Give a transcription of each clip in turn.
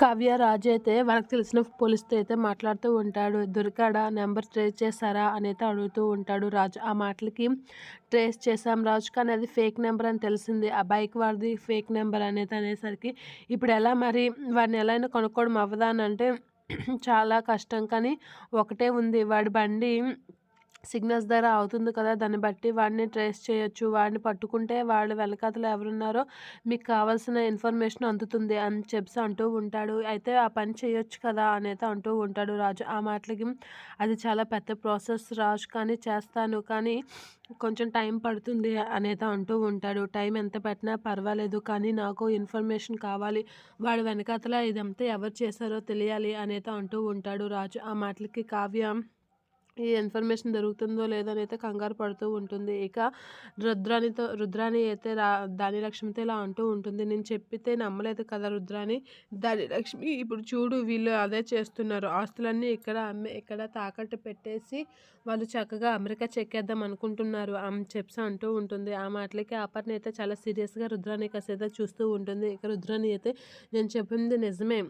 కావ్య రాజు అయితే వాళ్ళకి తెలిసిన పోలీస్తో అయితే మాట్లాడుతూ ఉంటాడు. దొరికాడా? నెంబర్ ట్రేస్ చేశారా? అని అయితే అడుగుతూ ఉంటాడు రాజు. ఆ మాటలకి ట్రేస్ చేశాం రాజు కానీ అది ఫేక్ నెంబర్ అని తెలిసింది. ఆ బైక్ వాడిది ఫేక్ నెంబర్ అనేది అనేసరికి ఇప్పుడు ఎలా మరి వాడిని ఎలా అయినా కొనుక్కోవడం అవ్వదా అని అంటే చాలా కష్టం. కానీ ఒకటే ఉంది. వాడి బండి సిగ్నల్స్ దగ్గర అవుతుంది కదా దాన్ని బట్టి వాడిని ట్రేస్ చేయొచ్చు. వాడిని పట్టుకుంటే వాళ్ళ వెనకాతలు ఎవరున్నారో మీకు కావాల్సిన ఇన్ఫర్మేషన్ అందుతుంది అని చెప్పి అంటూ ఉంటాడు. అయితే ఆ పని చేయొచ్చు కదా అనేది అంటూ ఉంటాడు రాజు. ఆ మాటలకి అది చాలా పెద్ద ప్రాసెస్ రాజు కానీ చేస్తాను కానీ కొంచెం టైం పడుతుంది అనేది అంటూ ఉంటాడు. టైం ఎంత పెట్టినా పర్వాలేదు కానీ నాకు ఇన్ఫర్మేషన్ కావాలి. వాడు వెనకాతల ఇదంతా ఎవరు చేశారో తెలియాలి అనేది అంటూ ఉంటాడు రాజు. ఆ మాటలకి కావ్య ఈ ఇన్ఫర్మేషన్ దొరుకుతుందో లేదో అని అయితే కంగారు పడుతూ ఉంటుంది. ఇక రుద్రానితో రుద్రాని అయితే రా దాని లక్ష్మితో ఇలా అంటూ ఉంటుంది. నేను చెప్పితే నమ్మలేదు కదా రుద్రాని? దాని లక్ష్మి ఇప్పుడు చూడు వీళ్ళు అదే చేస్తున్నారు. ఆస్తులన్నీ ఇక్కడ అమ్మే ఇక్కడ తాకట్టు పెట్టేసి వాళ్ళు చక్కగా అమెరికా చెక్కేద్దాం అనుకుంటున్నారు. ఆమె చెప్పి అంటూ ఉంటుంది. ఆ మాటలకి అపర్ణ అయితే చాలా సీరియస్గా రుద్రాని కాసేత చూస్తూ ఉంటుంది. ఇక రుద్రాని అయితే నేను చెప్పింది నిజమే.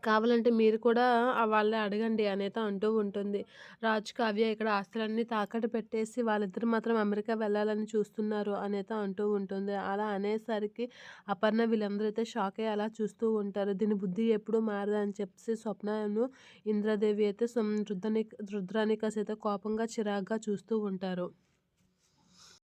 కావాలంటే మీరు కూడా వాళ్ళే అడగండి అనేది అంటూ ఉంటుంది. రాజ్ కావ్య ఇక్కడ ఆస్తులన్నీ తాకట్టు పెట్టేసి వాళ్ళిద్దరు మాత్రం అమెరికా వెళ్ళాలని చూస్తున్నారు అనేది అంటూ ఉంటుంది. అలా అనేసరికి అపర్ణ వీళ్ళందరూ అయితే షాక్ అయ్యి అలా చూస్తూ ఉంటారు. దీని బుద్ధి ఎప్పుడు మారదు అని చెప్పి స్వప్నను ఇంద్రదేవి అయితే రుద్రని రుద్రానికస్ అయితే కోపంగా చిరాగ్గా చూస్తూ ఉంటారు.